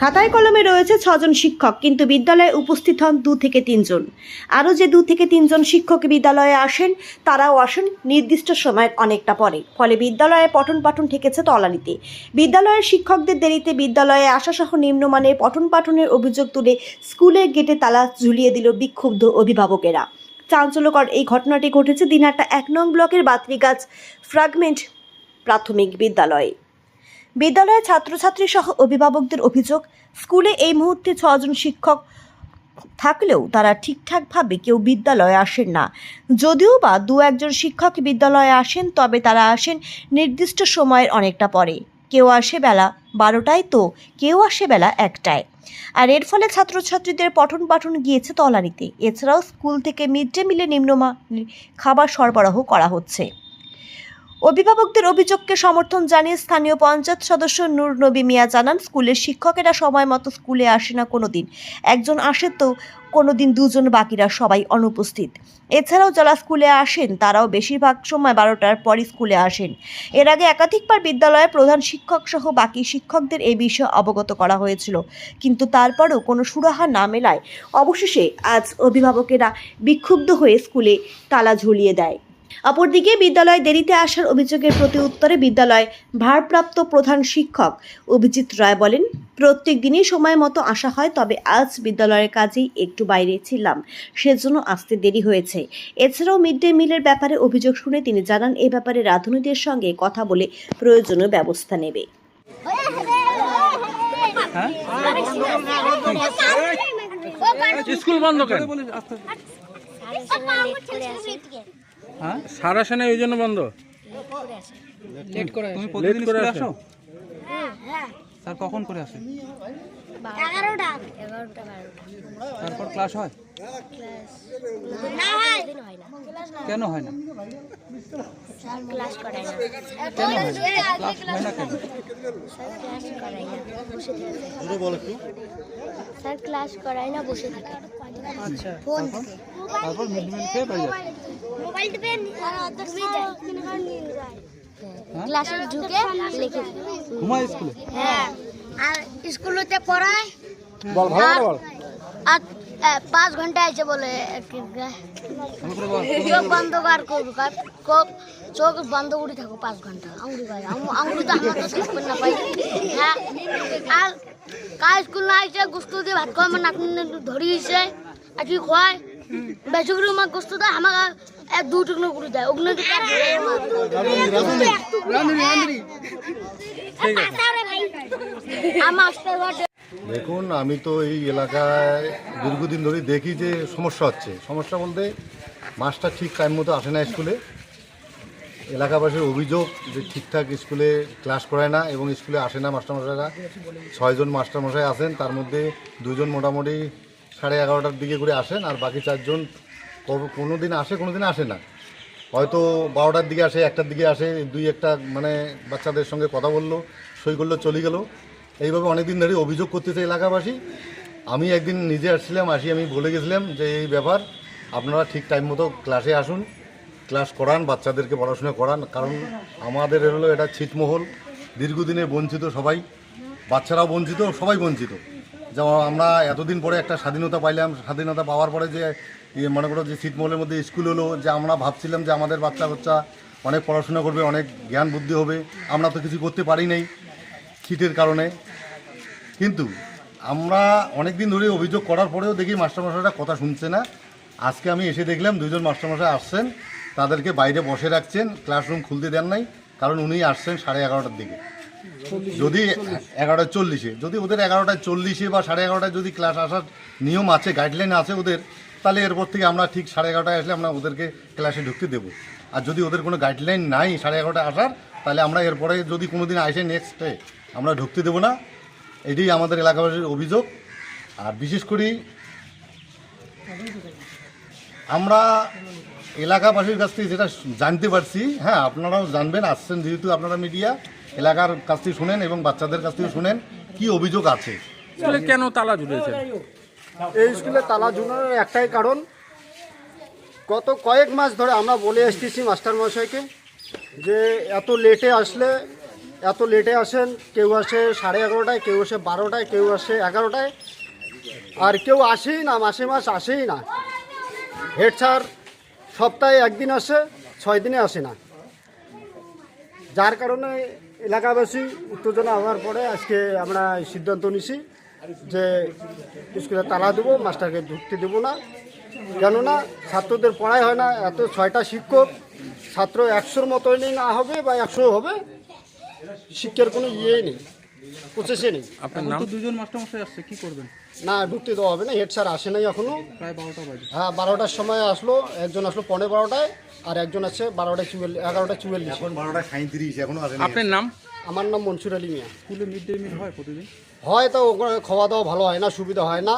খাতায় কলমে রয়েছে ছজন শিক্ষক, কিন্তু বিদ্যালয়ে উপস্থিত হন দু থেকে তিনজন। আরও যে দু থেকে তিনজন শিক্ষক বিদ্যালয়ে আসেন, তারাও আসেন নির্দিষ্ট সময়ের অনেকটা পরে। ফলে বিদ্যালয়ে পঠন পাঠন ঠেকেছে তলানিতে। বিদ্যালয়ের শিক্ষকদের দেরিতে বিদ্যালয়ে আসাসহ নিম্নমানের পঠন পাঠনের অভিযোগ তুলে স্কুলের গেটে তালা ঝুলিয়ে দিল বিক্ষুব্ধ অভিভাবকেরা। চাঞ্চল্যকর এই ঘটনাটি ঘটেছে দিনহাটা এক নং ব্লকের বাতরিগাছ ফ্রাগমেন্ট প্রাথমিক বিদ্যালয়ে। বিদ্যালয়ে ছাত্রছাত্রী সহ অভিভাবকদের অভিযোগ, স্কুলে এই মুহূর্তে ছজন শিক্ষক থাকলেও তারা ঠিকঠাকভাবে কেউ বিদ্যালয়ে আসেন না। যদিও বা দু একজন শিক্ষক বিদ্যালয়ে আসেন, তবে তারা আসেন নির্দিষ্ট সময়ের অনেকটা পরে। কেউ আসে বেলা বারোটায় তো, কেউ আসে বেলা একটায়। আর এর ফলে ছাত্রছাত্রীদের পঠন পাঠন গিয়েছে তলানিতে। এছাড়াও স্কুল থেকে মিড ডে মিলে নিম্নমানের খাবার সরবরাহ করা হচ্ছে। অভিভাবকদের অভিযোগকে সমর্থন জানিয়ে স্থানীয় পঞ্চায়েত সদস্য নূর নবী মিয়া জানান, স্কুলের শিক্ষকেরা সময় মতো স্কুলে আসে না কোনো দিন একজন আসে তো কোনো দিন দুজন বাকিরা সবাই অনুপস্থিত। এছাড়াও যারা স্কুলে আসেন, তারাও বেশিরভাগ সময় বারোটার পরই স্কুলে আসেন। এর আগে একাধিকবার বিদ্যালয়ের প্রধান শিক্ষক সহ বাকি শিক্ষকদের এই বিষয়ে অবগত করা হয়েছিল। কিন্তু তারপরেও কোনো সুরাহা না মেলায় অবশেষে আজ অভিভাবকেরা বিক্ষুব্ধ হয়ে স্কুলে তালা ঝুলিয়ে দেয়। অপরদিকে বিদ্যালয়ে দেরিতে আসার অভিযোগের প্রতি উত্তরে বিদ্যালয় ভারপ্রাপ্ত প্রধান শিক্ষক অভিজিৎ রায় বলেন প্রত্যেক দিনই সময় মতো আসা হয় তবে আজ বিদ্যালয়ের কাজেই একটু বাইরে ছিলাম। সেজন্য আসতে দেরি হয়েছে। এছাড়াও মিড ডে মিলের ব্যাপারে অভিযোগ শুনে তিনি জানান এ ব্যাপারে রাধুনীদের সঙ্গে কথা বলে প্রয়োজনীয় ব্যবস্থা নেবে। স্কুল বন্ধ কেন? হ্যাঁ? সারা সেনা ওই জন্য বন্ধ? লেট করে তুমি প্রতিদিন করে আসো। আসো? স্যার কখন করে আসে? বারোটা। তারপর ক্লাস হয়? কেন হয় না? ক্লাস করায় না। কেন হয় না? ক্লাস হয় না কেন? স্যার ক্লাস করায় না। বসে থাকে। স্যার ক্লাস করায় না বসে থাকে। আচ্ছা। ফোন তারপর মিড মিল খেয়ে বাড়ি যায় মোবাইল টিপে হ্যাঁ? ক্লাসে ঢুকে লিখে ঘুমায় স্কুলে? হ্যাঁ। আর স্কুলেতে পড়ায়? বল ভালো করে বল। আর পাঁচ ঘণ্টা আছে বলে চোখ বন্ধ কর কোক- চোখ বন্ধ করে থাকো পাঁচ ঘণ্টা। আঙুলি পাই আঙুলি তো আমার থাকবে না পাই হ্যাঁ। আর কাজ স্কুল না আইছে গোস্ত দিয়ে ভাত খাওয়া নাতনি ধরিয়েছে। আর কি খোয়ায়? গোস্ত দেয় আমাকে এক দু টুকনো করে দেয় ওগুলো ধরে দেখুন আমি তো এই এলাকায় দীর্ঘদিন ধরেই দেখি যে সমস্যা হচ্ছে। সমস্যা বলতে মাস্টার ঠিক টাইম মতো আসে না স্কুলে। এলাকাবাসীর অভিযোগ যে ঠিকঠাক স্কুলে ক্লাস করায় না এবং স্কুলে আসে না মাস্টারমশাইরা। ছয়জন মাস্টারমশাই আসেন তার মধ্যে দুজন মোটামুটি সাড়ে এগারোটার দিকে করে আসেন আর বাকি চারজন কোনো দিন আসে কোনো দিন আসে না। হয়তো বারোটার দিকে আসে, একটার দিকে আসে, দুই একটা মানে বাচ্চাদের সঙ্গে কথা বলল, সই করল, চলে গেল। এইভাবে অনেকদিন ধরে অভিযোগ করতেছে এলাকাবাসী। আমি একদিন নিজে আসছিলাম, আসি, আমি বলে গেছিলাম যে এই ব্যাপার, আপনারা ঠিক টাইম মতো ক্লাসে আসুন ক্লাস করান, বাচ্চাদেরকে পড়াশোনা করান, কারণ আমাদের হলো এটা ছিটমহল দীর্ঘদিনে বঞ্চিত সবাই, বাচ্চারাও বঞ্চিত, সবাই বঞ্চিত। যেমন আমরা এতদিন পরে একটা স্বাধীনতা পাইলাম, স্বাধীনতা পাওয়ার পরে যে মনে করো যে ছিটমহলের মধ্যে স্কুল হলো, যে আমরা ভাবছিলাম যে আমাদের বাচ্চা বাচ্চা অনেক পড়াশোনা করবে, অনেক জ্ঞান বুদ্ধি হবে, আমরা তো কিছু করতে পারি নাই ছিটের কারণে। কিন্তু আমরা অনেক দিন ধরে অভিযোগ করার পরেও দেখি মাস্টারমশাইরা কথা শুনছে না। আজকে আমি এসে দেখলাম দুজন মাস্টারমশাই আসছেন, তাদেরকে বাইরে বসে রাখছেন, ক্লাসরুম খুলতে দেন নাই, কারণ উনি আসছেন সাড়ে এগারোটার দিকে। যদি এগারোটা চল্লিশে যদি ওদের এগারোটা চল্লিশে বা সাড়ে এগারোটায় যদি ক্লাস আসার নিয়ম আছে গাইডলাইন আছে ওদের তাহলে এরপর থেকে আমরা ঠিক সাড়ে এগারোটায় আসলে আমরা ওদেরকে ক্লাসে ঢুকতে দেবো। আর যদি ওদের কোনো গাইডলাইন নাই সাড়ে এগারোটায় আসার তাহলে আমরা এরপরে যদি কোনো দিন আসে নেক্সটে আমরা ঢুকতে দেবো না। এটাই আমাদের এলাকাবাসীর অভিযোগ। আর বিশেষ করে আমরা এলাকাবাসীর কাছ থেকে যেটা জানতে পারছি হ্যাঁ আপনারাও জানবেন আসছেন যেহেতু আপনারা মিডিয়া এলাকার কাছ থেকে শুনেন এবং বাচ্চাদের কাছ থেকে শুনেন কি অভিযোগ আছে। স্কুলে কেন তালা ঝুলেছে? এই স্কুলে তালা ঝুলানোর একটাই কারণ গত কয়েক মাস ধরে আমরা বলে এসতেছি মাস্টারমশাইকে যে এত লেটে আসলে এত লেটে আসেন কেউ আসে সাড়ে এগারোটায় কেউ আসে বারোটায় কেউ আসে এগারোটায় আর কেউ আসেই না মাসে মাস আসেই না। হেড স্যার সপ্তাহে একদিন আসে ছয় দিনে আসে না। যার কারণে এলাকাবাসী উত্তেজনা হওয়ার পরে আজকে আমরা সিদ্ধান্ত নিছি যে স্কুলে তালা দেবো মাস্টারকে ঢুকতে দেবো না। কেননা ছাত্রদের পড়াই হয় না এত ছয়টা শিক্ষক ছাত্র একশোর মতো নেই না হবে বা একশো হবে শিক্ষার কোনো ইয়ে নেই প্রসেসে নেই। আপনার নাম? দুজন দুজন মাস্টারমশাই আসছে কী করবেন? না ঢুকতে দেওয়া হবে না হেড স্যার আসে নাই এখনও। প্রায় বারোটা বাজে। হ্যাঁ বারোটার সময় আসলো একজন আসলো পনেরো বারোটায় আর একজন আছে বারোটায় চুয়াল্লিশ এগারোটায় চুয়াল্লিশ। এখন বারোটা সাঁত্রিশ এখনও আসেনি। আপনার নাম? আমার নাম মনসুর আলী মিয়া। স্কুলে মিড ডে মিল হয় প্রতিদিন? হয় তো ওখানে খাওয়া দাওয়া ভালো হয় না সুবিধা হয় না।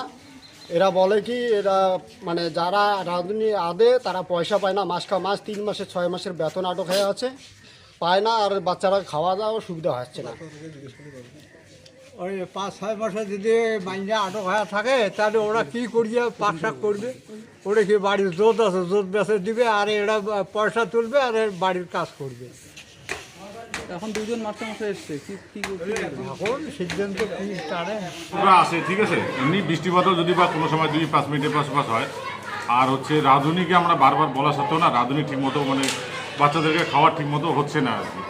এরা বলে কি এরা মানে যারা রাঁধুনি আদে তারা পয়সা পায় না। মাস কা মাস তিন মাসের ছয় মাসের বেতন আটক হয়ে আছে। পায় না আর বাচ্চারা খাওয়া দাওয়া সুবিধা হচ্ছে না। ওই পাঁচ ছয় মাসে যদি মাইনে আটক হয়ে থাকে তাহলে ওরা কি করিয়ে পাক শাক করবে? ওরা কি বাড়ির জোত আছে জোত বেঁচে দিবে আর এরা পয়সা তুলবে আর বাড়ির কাজ করবে। এখন দুজন মাস্টারমশাই এসছে কি কি কি এখন সিদ্ধান্ত কি তারে? ওরা আসে ঠিক আছে। এমনি বৃষ্টিপাতও যদি বা কোনো সময় দুই পাঁচ মিনিটের পাশ পাশ হয়। আর হচ্ছে রাঁধুনিকে আমরা বারবার বলা সত্ত্বেও না রাঁধুনি ঠিকমতো মানে বাচ্চাদেরকে খাওয়া ঠিকমতো হচ্ছে না আর কি।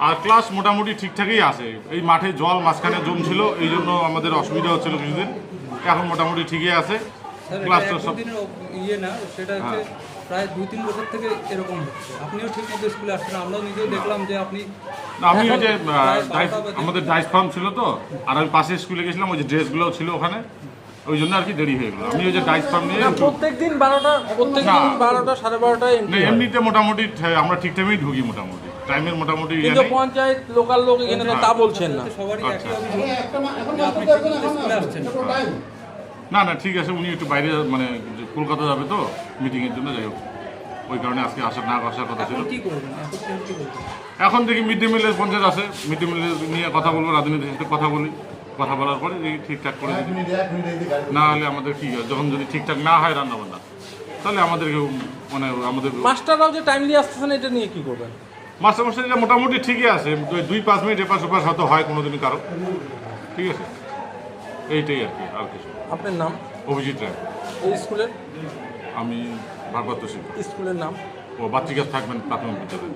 আর ক্লাস মোটামুটি ঠিকঠাকই আসে এই মাঠে জল মাঝখানে জমছিল এই জন্য আমাদের অসুবিধা হচ্ছিল কিছুদিন। এখন মোটামুটি ঠিকই আছে। ক্লাস তো সব ইয়ে না সেটা হচ্ছে প্রায় দুই তিন বছর থেকে এরকম হচ্ছে। আপনিও ঠিক মতো স্কুলে আসছেন আমরাও নিজেও দেখলাম যে আপনি আমি ওই যে বারোটা আমাদের ডাইস ফার্ম ছিল তো আর আমি পাশে স্কুলে গেছিলাম ওই যে ড্রেসগুলোও ছিল ওখানে। ওই জন্য আর কি দেরি হয়ে গেলো। আমি ওই যে ডাইস ফার্ম নিয়ে একটু- প্রত্যেক দিন বারোটা প্রত্যেক দিন বারোটা সাড়ে বারোটায় না, এমনিতে মোটামুটি আমরা ঠিক টাইমেই ঢুকি মোটামুটি। টাইমের মোটামুটি ইয়ে কিন্তু পঞ্চায়েত লোকাল লোক এখানে তো তা বলছেন না। সবারই আচ্ছা। একই অভিযোগ যে আপনি ঠিক মতো স্কুলে আসছেন না। না না ঠিক আছে উনি একটু বাইরে মানে কলকাতা যাবে তো মিটিংয়ের জন্য যাই হোক। ওই কারণে আজকে আসার না আসার কথা ছিল। এখন কি করবেন? এখন কি করবেন? এখন দেখি মিড ডে মিলের পঞ্চায়েত আছে। মিড ডে মিলের নিয়ে কথা বলব রাজনীতির সাথে কথা বলি কথা বলার পরে দেখি ঠিকঠাক করে। না হলে আমাদের কি হয়, যখন যদি ঠিকঠাক না হয় রান্না বান্না তাহলে আমাদেরকে মানে আমাদের মাস্টাররাও যে টাইমলি আসতেছেন এটা নিয়ে কি করবেন? মাস্টার মাস্টারিটা মোটামুটি ঠিকই আছে। দুই- দুই পাঁচ মিনিট এপাশ ওপাশ হয়তো হয় কোনোদিনই কারও। ঠিক আছে? এইটাই আর কি আর কিছু আপনার নাম? অভিজিৎ রায়। এই স্কুলের? আমি ভারপ্রাপ্ত শিক্ষক। স্কুলের নাম? ও বাচ্চিকা থাকবেন প্রাথমিক বিদ্যালয়ে।